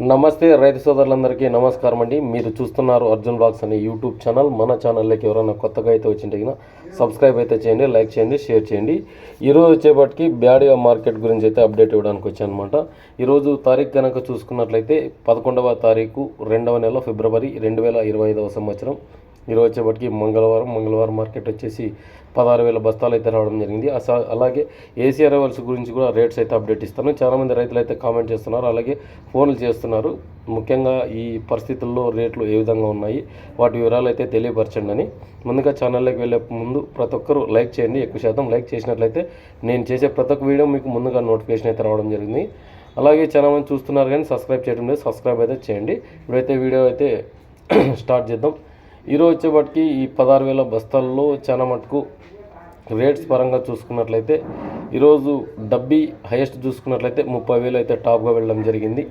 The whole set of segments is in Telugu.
నమస్తే రైతు సోదరులందరికీ నమస్కారం అండి. మీరు చూస్తున్నారు అర్జున్ బ్లాగ్స్ అనే యూట్యూబ్ ఛానల్. మన ఛానల్లోకి ఎవరైనా కొత్తగా అయితే వచ్చింటే సబ్స్క్రైబ్ అయితే చేయండి లైక్ చేయండి షేర్ చేయండి. ఈరోజు వచ్చేపటికి బ్యాడియా మార్కెట్ గురించి అయితే అప్డేట్ ఇవ్వడానికి వచ్చానమాట. ఈరోజు తారీఖు కనుక చూసుకున్నట్లయితే పదకొండవ తారీఖు రెండవ నెల ఫిబ్రవరి రెండు వేల ఇరవై ఐదవ సంవత్సరం. ఈరోజు వచ్చేపటికి మంగళవారం. మంగళవారం మార్కెట్ వచ్చేసి పదహారు వేల బస్తాలు అయితే రావడం జరిగింది. అలాగే ఏసీ అరైవల్స్ గురించి కూడా రేట్స్ అయితే అప్డేట్ ఇస్తాను చాలామంది రైతులు అయితే కామెంట్ చేస్తున్నారు. అలాగే ఫోన్లు చేస్తున్నారు. ముఖ్యంగా ఈ పరిస్థితుల్లో రేట్లు ఏ విధంగా ఉన్నాయి? వాటి వివరాలు అయితే తెలియపరచండి అని. ముందుగా ఛానల్లోకి వెళ్ళే ముందు ప్రతి ఒక్కరూ లైక్ చేయండి. ఎక్కువ శాతం లైక్ చేసినట్లయితే నేను చేసే ప్రతి ఒక్క వీడియో మీకు ముందుగా నోటిఫికేషన్ అయితే రావడం జరిగింది. అలాగే చాలామంది చూస్తున్నారు కానీ సబ్స్క్రైబ్ చేయడం లేదు. సబ్స్క్రైబ్ అయితే చేయండి. ఇప్పుడైతే వీడియో అయితే స్టార్ట్ చేద్దాం. ఈరోజు వచ్చేపటికి ఈ పదహారు వేల బస్తాల్లో చాలా మటుకు రేట్స్ పరంగా చూసుకున్నట్లయితే ఈరోజు డబ్బీ హైయెస్ట్ చూసుకున్నట్లయితే ముప్పై వేలు అయితే టాప్గా వెళ్ళడం జరిగింది.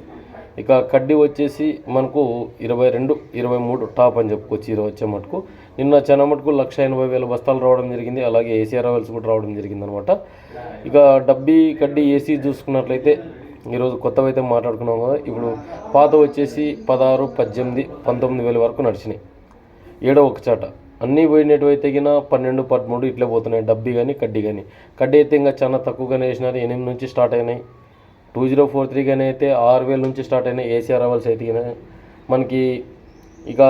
ఇక కడ్డీ వచ్చేసి మనకు ఇరవై రెండు ఇరవై మూడు టాప్ అని చెప్పుకోవచ్చు ఈరోజు వచ్చే మటుకు. నిన్న చాలా మటుకు లక్ష ఎనభై వేల బస్తాలు రావడం జరిగింది అలాగే ఏసీ అరవల్స్ కూడా రావడం జరిగింది అనమాట ఇక డబ్బీ కడ్డీ ఏసీ చూసుకున్నట్లయితే ఈరోజు కొత్తవి అయితే మాట్లాడుకున్నాం కదా ఇప్పుడు పాత వచ్చేసి పదహారు పద్దెనిమిది పంతొమ్మిది వేల వరకు నడిచినాయి. ఏడో ఒక చాట. అన్నీ పోయినట్టు అయితే గిన పన్నెండు పదమూడు ఇట్లే పోతున్నాయి. డబ్బీ కానీ కడ్డీ కానీ కడ్డీ అయితే ఇంకా చాలా తక్కువగానే వేసినారు. ఎనిమిది నుంచి స్టార్ట్ అయినాయి. టూ జీరో ఫోర్ త్రీ కానీ అయితే ఆరు వేల నుంచి స్టార్ట్ అయినాయి. ఏసీఆర్ అవర్స్ అయితే మనకి ఇక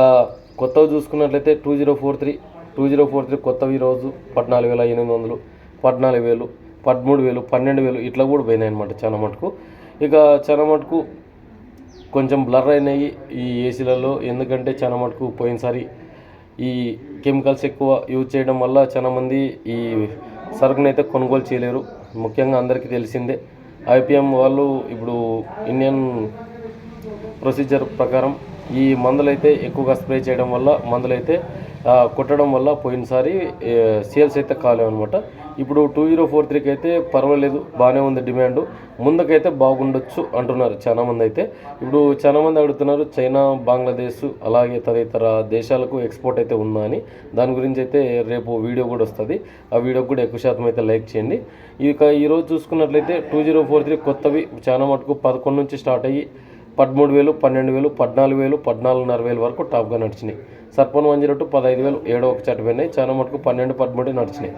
కొత్తవి చూసుకున్నట్లయితే two zero four three two zero four three కొత్తవి ఈరోజు పద్నాలుగు వేల ఎనిమిది వందలు పద్నాలుగు వేలు పదమూడు వేలు పన్నెండు వేలు ఇట్లా కూడా పోయినాయి అనమాట చాలా మటుకు. ఇక చాలా మటుకు కొంచెం బ్లర్ అయినాయి ఈ ఏసీలలో. ఎందుకంటే చాలా మటుకు పోయినసారి ఈ కెమికల్స్ ఎక్కువ యూజ్ చేయడం వల్ల చాలా మంది ఈ సరుకుని అయితే కొనుగోలు చేయలేరు. ముఖ్యంగా అందరికీ తెలిసిందే. ఐపీఎం వాళ్ళు ఇప్పుడు ఇండియన్ ప్రొసీజర్ ప్రకారం ఈ మందులైతే ఎక్కువగా స్ప్రే చేయడం వల్ల మందులైతే కొట్టడం వల్ల పోయినసారి సేల్స్ అయితే కాలేవన్నమాట. ఇప్పుడు టూ జీరో ఫోర్ త్రీకి అయితే పర్వాలేదు బాగానే ఉంది డిమాండ్. ముందుకైతే బాగుండొచ్చు అంటున్నారు చాలా మంది అయితే. ఇప్పుడు చాలామంది అడుగుతున్నారు చైనా బంగ్లాదేశ్ అలాగే తదితర దేశాలకు ఎక్స్పోర్ట్ అయితే ఉందా అని. దాని గురించి అయితే రేపు వీడియో కూడా వస్తుంది. ఆ వీడియోకి కూడా ఎక్కువ శాతం అయితే లైక్ చేయండి. ఇక ఈరోజు చూసుకున్నట్లయితే టూ జీరో ఫోర్ త్రీ కొత్తవి చాలా మటుకు పదకొండు నుంచి స్టార్ట్ అయ్యి పదమూడు వేలు పన్నెండు వేలు పద్నాలుగు వేలు పద్నాలుగున్నర వేలు వరకు టాప్గా నడిచినాయి. సర్పన్ వన్ జీరో టూ పదహైదు వేలు ఏడో ఒక చట్ట పోయినాయి చాలా మటుకు పన్నెండు పదమూడు నడిచినాయి.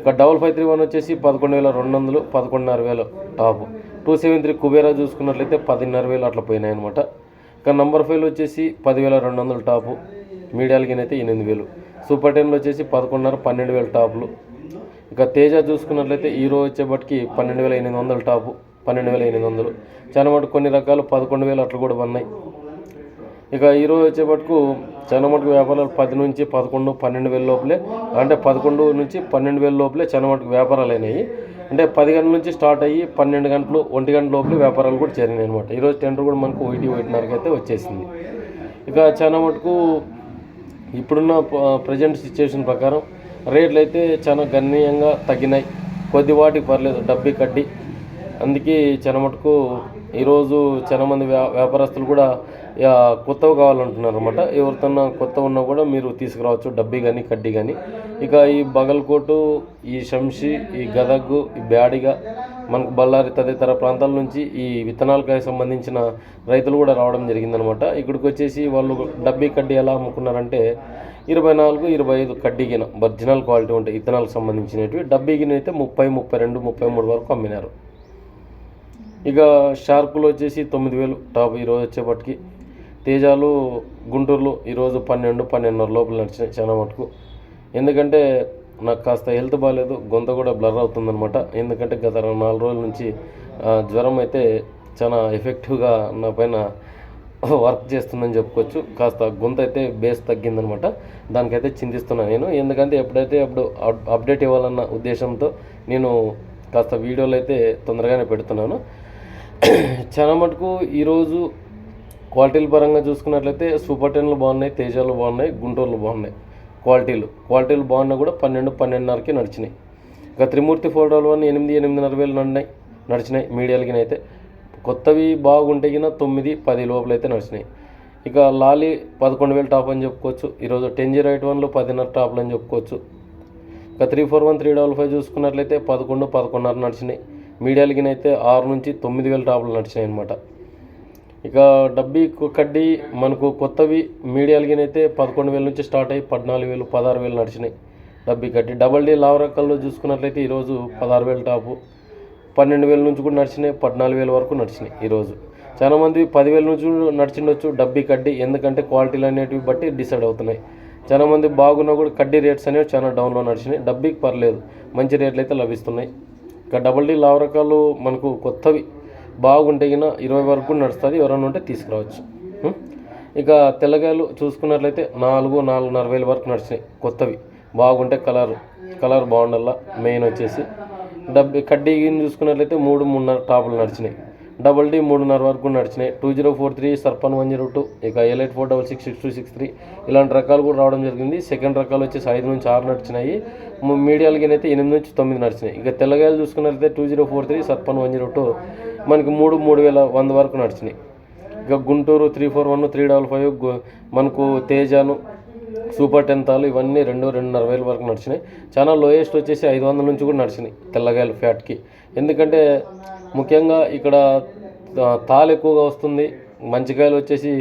ఇక డబల్ ఫైవ్ త్రీ వన్ వచ్చేసి పదకొండు వేల రెండు వందలు పదకొండున్నర వేలు top two seven three Kubera చూసుకున్నట్లయితే పదిన్నర వేలు అట్లా పోయినాయి అనమాట ఇక నంబర్ ఫైవ్ వచ్చేసి పదివేల రెండు వందలు టాపు మీడియాలకి అయితే ఎనిమిది వేలు. సూపర్ టెన్లో వచ్చేసి పదకొండున్నర పన్నెండు వేల టాపులు ఇక తేజ చూసుకున్నట్లయితే ఈరో వచ్చేపటికి పన్నెండు వేల ఎనిమిది వందలు టాపు పన్నెండు వేల ఎనిమిది వందలు. చాలా మటుకు కొన్ని రకాలు పదకొండు వేలు అట్లా కూడా ఉన్నాయి ఇక ఈరోజు వచ్చేపట్టుకు చాలా మటుకు వ్యాపారాలు పది నుంచి పదకొండు పన్నెండు వేల లోపలే అంటే పదకొండు నుంచి పన్నెండు వేల లోపలే చాలా మటుకు వ్యాపారాలు అయినాయి. అంటే పది గంటల నుంచి స్టార్ట్ అయ్యి పన్నెండు గంటలు ఒంటి గంటల లోపలే వ్యాపారాలు కూడా చేరినాయి అనమాట ఈరోజు టెండర్ కూడా మనకు ఒకటి ఒకటిన్నరకి అయితే వచ్చేసింది. ఇక చాలా మటుకు ఇప్పుడున్న ప్రజెంట్ సిచ్యువేషన్ ప్రకారం రేట్లు అయితే చాలా గణనీయంగా తగ్గినాయి. కొద్ది వాటికి పర్లేదు డబ్బి కడ్డి అందుకే చాలా మటుకు ఈరోజు చాలామంది వ్యా వ్యాపారస్తులు కూడా కొత్తవి కావాలంటున్నారు అనమాట ఎవరితోన్నా కొత్త ఉన్నా కూడా మీరు తీసుకురావచ్చు డబ్బీ కానీ కడ్డీ కానీ ఇక ఈ బగల్కోటు ఈ శంషి ఈ గదగ్ ఈ బ్యాడిగా మనకు బళ్ళారి తదితర ప్రాంతాల నుంచి ఈ విత్తనాలకు సంబంధించిన రైతులు కూడా రావడం జరిగిందనమాట ఇక్కడికి వచ్చేసి వాళ్ళు డబ్బీ కడ్డీ ఎలా అమ్ముకున్నారంటే ఇరవై నాలుగు ఇరవై ఐదు కడ్డీగిన ఒరిజినల్ క్వాలిటీ ఉంటాయి విత్తనాలకు సంబంధించినవి. డబ్బీగిన అయితే ముప్పై ముప్పై రెండు ముప్పై మూడు వరకు అమ్మినారు. ఇక షార్కులు వచ్చేసి తొమ్మిది వేలు టాప్ ఈరోజు వచ్చేపటికి. తేజాలు గుంటూరులో ఈరోజు పన్నెండు పన్నెండున్నర లోపల నడిచినాయి చాలా మటుకు. ఎందుకంటే నాకు కాస్త హెల్త్ బాగాలేదు గొంత కూడా బ్లర్ అవుతుందన్నమాట. ఎందుకంటే గత నాలుగు రోజుల నుంచి జ్వరం అయితే చాలా ఎఫెక్టివ్గా నా పైన వర్క్ చేస్తుందని చెప్పుకోవచ్చు. కాస్త గొంత అయితే బేస్ తగ్గిందనమాట దానికైతే చింతిస్తున్నాను నేను. ఎందుకంటే ఎప్పుడైతే అప్పుడు అప్- అప్డేట్ ఇవ్వాలన్న ఉద్దేశంతో నేను కాస్త వీడియోలు అయితే తొందరగానే పెడుతున్నాను. చాలా మటుకు ఈరోజు క్వాలిటీల పరంగా చూసుకున్నట్లయితే సూపర్ టెన్లు బాగున్నాయి తేజాలు బాగున్నాయి గుంటూరులు బాగున్నాయి. క్వాలిటీలు క్వాలిటీలు బాగున్నా కూడా పన్నెండు పన్నెండున్నరకి నడిచినాయి. ఇక త్రిమూర్తి ఫోటోలు వన్ ఎనిమిది ఎనిమిదిన్నర వేలు నడినాయి నడిచినాయి మీడియాలకి అయితే. కొత్తవి బాగుంటే కింద తొమ్మిది పది లోపల అయితే నడిచినాయి. ఇక లాలి పదకొండు వేలు టాప్ అని చెప్పుకోవచ్చు. ఈరోజు టెన్ జీరో ఎయిట్ వన్లో పదిన్నర టాప్లు అని చెప్పుకోవచ్చు. ఇక three four one three double five చూసుకున్నట్లయితే పదకొండు పదకొండున్నర నడిచినాయి. మీడియాలకి అయితే ఆరు నుంచి తొమ్మిది వేల టాపులు నడిచినాయి అనమాట ఇక డబ్బీ కడ్డీ మనకు కొత్తవి మీడియాలకినైతే పదకొండు వేల నుంచి స్టార్ట్ అయ్యి పద్నాలుగు వేలు పదహారు వేలు నడిచినాయి డబ్బీ కడ్డీ. డబల్ డీ లావ్ చూసుకున్నట్లయితే ఈరోజు పదహారు వేల టాపు పన్నెండు వేల నుంచి కూడా నడిచినాయి పద్నాలుగు వేల వరకు నడిచినాయి ఈరోజు. చాలా మంది పదివేల నుంచి కూడా నడిచిండొచ్చు డబ్బీ కడ్డీ ఎందుకంటే క్వాలిటీలు అనేటివి బట్టి డిసైడ్ అవుతున్నాయి. చాలామంది బాగున్నా కూడా కడ్డీ రేట్స్ అనేవి చాలా డౌన్లో నడిచినాయి. డబ్బీకి పర్లేదు మంచి రేట్లు అయితే లభిస్తున్నాయి. ఇక డబల్ డీ లావ్ రకాలు మనకు కొత్తవి బాగుంటే గిన ఇరవై వరకు కూడా నడుస్తుంది. ఎవరైనా ఉంటే తీసుకురావచ్చు. ఇక తెల్లగాయలు చూసుకున్నట్లయితే నాలుగు నాలుగున్నర వేల వరకు నడిచినాయి కొత్తవి. బాగుంటే కలర్ కలర్ బాగుండాల మెయిన్ వచ్చేసి. డబ్బి కడ్డీ చూసుకున్నట్లయితే మూడు మూడున్నర టాపులు నడిచినాయి. డబల్ డి మూడున్నర వరకు నడిచినాయి. Two zero four three Sarpan one zero two ఇక L eight four double six six two six three. ఇలాంటి రకాలు కూడా రావడం జరిగింది. సెకండ్ రకాలు వచ్చేసి ఐదు నుంచి ఆరు నడిచినాయి. మీడియాలకి అయితే ఎనిమిది నుంచి తొమ్మిది నడిచినాయి. ఇక తెల్లగాయలు చూసుకున్నట్లయితే two zero four three Sarpan one zero two మనకి మూడు మూడు వేల వంద వరకు నడిచినాయి. ఇక Guntur three four one three double five మనకు తేజాను సూపర్ టెన్ తాలు ఇవన్నీ రెండు రెండున్నర వేల వరకు నడిచినాయి. చాలా లోయెస్ట్ వచ్చేసి ఐదు వందల నుంచి కూడా నడిచినాయి తెల్లగాయలు ఫ్యాట్కి. ఎందుకంటే ముఖ్యంగా ఇక్కడ తాలు ఎక్కువగా వస్తుంది. మంచికాయలు వచ్చేసి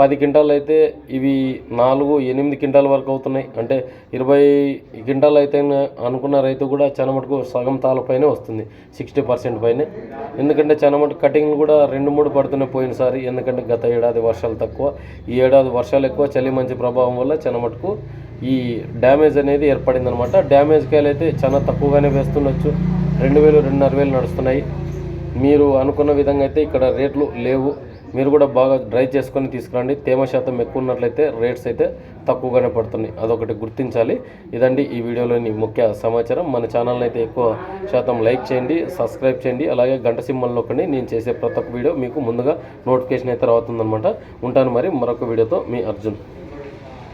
పది క్వింటాలు అయితే ఇవి నాలుగు ఎనిమిది క్వింటాల వరకు అవుతున్నాయి. అంటే ఇరవై క్వింటాలు అయితే అనుకున్న రైతు కూడా చాలా మటుకు సగం తాళపైనే వస్తుంది సిక్స్టీ పర్సెంట్ పైనే. ఎందుకంటే చాలా మటుకు కటింగ్ కూడా రెండు మూడు పడుతున్నాయి పోయినసారి. ఎందుకంటే గత ఏడాది వర్షాలు తక్కువ. ఈ ఏడాది వర్షాలు ఎక్కువ చలి మంచి ప్రభావం వల్ల చాలా మటుకు ఈ డ్యామేజ్ అనేది ఏర్పడింది అనమాట డ్యామేజ్ కాయలు అయితే చాలా తక్కువగానే వేస్తుండొచ్చు. రెండు వేలు రెండున్నర వేలు నడుస్తున్నాయి. మీరు అనుకున్న విధంగా అయితే ఇక్కడ రేట్లు లేవు. మీరు కూడా బాగా డ్రై చేసుకొని తీసుకురండి. తేమ శాతం ఎక్కువ ఉన్నట్లయితే రేట్స్ అయితే తక్కువగానే పడుతున్నాయి. అదొకటి గుర్తించాలి. ఇదండి ఈ వీడియోలోని ముఖ్య సమాచారం. మన ఛానల్ని అయితే ఎక్కువ శాతం లైక్ చేయండి సబ్స్క్రైబ్ చేయండి. అలాగే గంట సింబల్ ఒకటి నేను చేసే ప్రతి ఒక్క వీడియో మీకు ముందుగా నోటిఫికేషన్ అయితే రావుతుందన్నమాట. ఉంటాను మరి మరొక వీడియోతో. మీ అర్జున్.